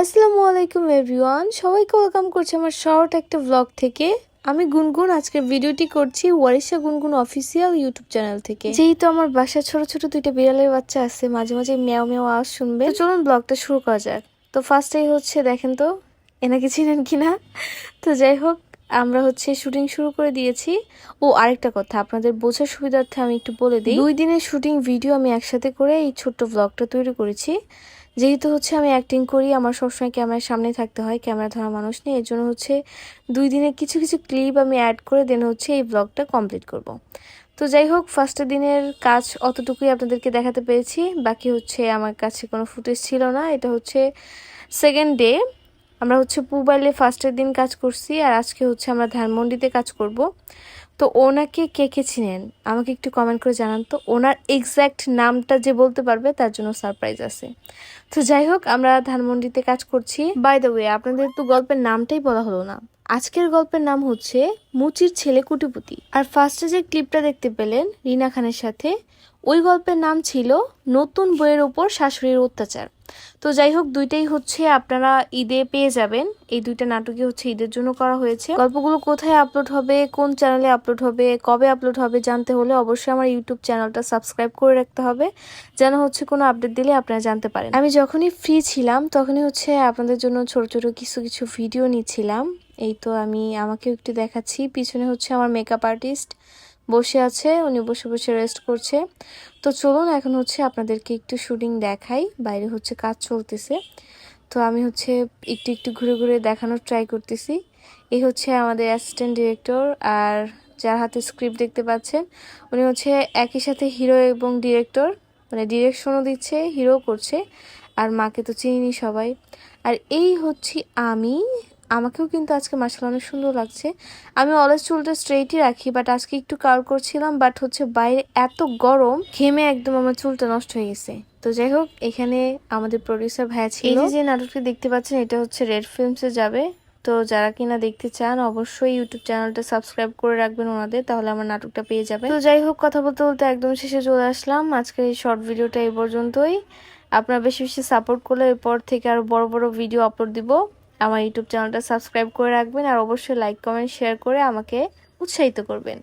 আসসালামু আলাইকুম এভরিওয়ান। সবাইকে ওয়েলকাম করছি আমার শর্ট একটা ব্লগ থেকে। আমি গুনগুন আজকে ভিডিওটি করছি ওয়ারিশা গুনগুন অফিসিয়াল ইউটিউব চ্যানেল থেকে। যেহেতু আমার বাসায় ছোট ছোট দুইটা বিড়ালের বাচ্চা আছে, মাঝে মাঝে ম্যাও ম্যাও আওয়াজ শুনবে। চলুন ব্লগটা শুরু করা যাক। তো ফার্স্টেই হচ্ছে, দেখেন তো, এনাকে চিনেন কিনা? তো যাই হোক, আমরা হচ্ছে শুটিং শুরু করে দিয়েছি। ও আরেকটা কথা, আপনাদের বোঝার সুবিধার্থে আমি একটু বলে দিই। দুই দিনের শুটিং ভিডিও আমি একসাথে করে এই ছোট্ট ব্লগটা তৈরি করেছি। যেহেতু হচ্ছে আমি অ্যাক্টিং করি, আমার সবসময় ক্যামেরার সামনে থাকতে হয়, ক্যামেরা ধরা মানুষ নেই, এর জন্য হচ্ছে দুই দিনের কিছু কিছু ক্লিপ আমি অ্যাড করে দেন হচ্ছে এই ব্লগটা কমপ্লিট করব। তো যাই হোক ফার্স্টের দিনের কাজ অতটুকুই আপনাদেরকে দেখাতে পেরেছি, বাকি হচ্ছে আমার কাছে কোনো ফুটেজ ছিল না, এটা হচ্ছে সেকেন্ড ডে আমরা হচ্ছে পুবাইলে ফার্স্টের দিন কাজ করছি আর আজকে হচ্ছে আমরা ধানমন্ডিতে কাজ করব। তো ওনাকে কে কে চিনেন? আমাকে একটু কমেন্ট করে জানান তো। ওনার এক্স্যাক্ট নামটা যে বলতে পারবে তার জন্য সারপ্রাইজ আছে। তো যাই হোক, আমরা ধানমন্ডিতে কাজ করছি। বাই দ্য ওয়ে আপনাদের তো গল্পের নামটাই বলা হলো না। আজকের গল্পের নাম হচ্ছে মুচির ছেলে কুটিপুতি। আর ফার্স্টে যে ক্লিপটা দেখতে পেলেন, রিনা খানের সাথে ওই গল্পের নাম ছিল নতুন বইয়ের ওপর শাশুড়ির অত্যাচার। তো যাই হোক দুইটাই হচ্ছে আপনারা ঈদে পেয়ে যাবেন। এই দুইটা নাটকই হচ্ছে ঈদের জন্য করা হয়েছে। গল্পগুলো কোথায় আপলোড হবে, কোন চ্যানেলে আপলোড হবে, কবে আপলোড হবে জানতে হলে অবশ্যই আমার ইউটিউব চ্যানেলটা সাবস্ক্রাইব করে রাখতে হবে, যেন হচ্ছে কোনো আপডেট দিলে আপনারা জানতে পারেন। আমি যখনই ফ্রি ছিলাম, তখনই হচ্ছে আপনাদের জন্য ছোট ছোট কিছু কিছু ভিডিও নিচ্ছিলাম। এই তো আমি, আমাকেও একটু দেখাচ্ছি। পিছনে হচ্ছে আমার মেকআপ আর্টিস্ট বসে আছে, উনি বসে বসে রেস্ট করছে। তো চলুন, এখন হচ্ছে আপনাদেরকে একটু শুটিং দেখাই। বাইরে হচ্ছে কাজ চলতেছে। তো আমি হচ্ছে একটু একটু ঘুরে ঘুরে দেখানোর ট্রাই করতেছি। এই হচ্ছে আমাদের অ্যাসিস্ট্যান্ট ডিরেক্টর আর যার হাতে স্ক্রিপ্ট দেখতে পাচ্ছেন, উনি হচ্ছে একই সাথে হিরো এবং ডিরেক্টর মানে ডিরেকশনও দিচ্ছে হিরো করছে, আর মাকে তো চিনি সবাই। আর এই হচ্ছে আমি আমাকেও কিন্তু আজকে মার্শাল অনেক সুন্দর লাগছে। আমি অলওয়েজ চুলটা স্ট্রেটই রাখি বাট আজকে একটু কার করছিলাম বাট হচ্ছে বাইরে এত গরম, ঘেমে একদম আমার চুলটা নষ্ট হয়ে গেছে। তো যাই হোক, এখানে আমাদের প্রডিউসার ভাইয়া ছিল। এই যে নাটকটি দেখতে পাচ্ছেন, এটা হচ্ছে রেড ফিল্মসে যাবে। তো যারা কিনা দেখতে চান, অবশ্যই ইউটিউব চ্যানেলটা সাবস্ক্রাইব করে রাখবেন ওনাদের, তাহলে আমার নাটকটা পেয়ে যাবে। তো যাই হোক, কথা বলতে বলতে একদম শেষে চলে আসলাম। আজকের এই শর্ট ভিডিওটা এই পর্যন্তই। আপনারা বেশি বেশি সাপোর্ট করলে এরপর থেকে আরও বড় বড় ভিডিও আপলোড দিব। আমার ইউটিউব চ্যানেলটা সাবস্ক্রাইব করে রাখবেন আর অবশ্যই লাইক কমেন্ট শেয়ার করে আমাকে উৎসাহিত করবেন।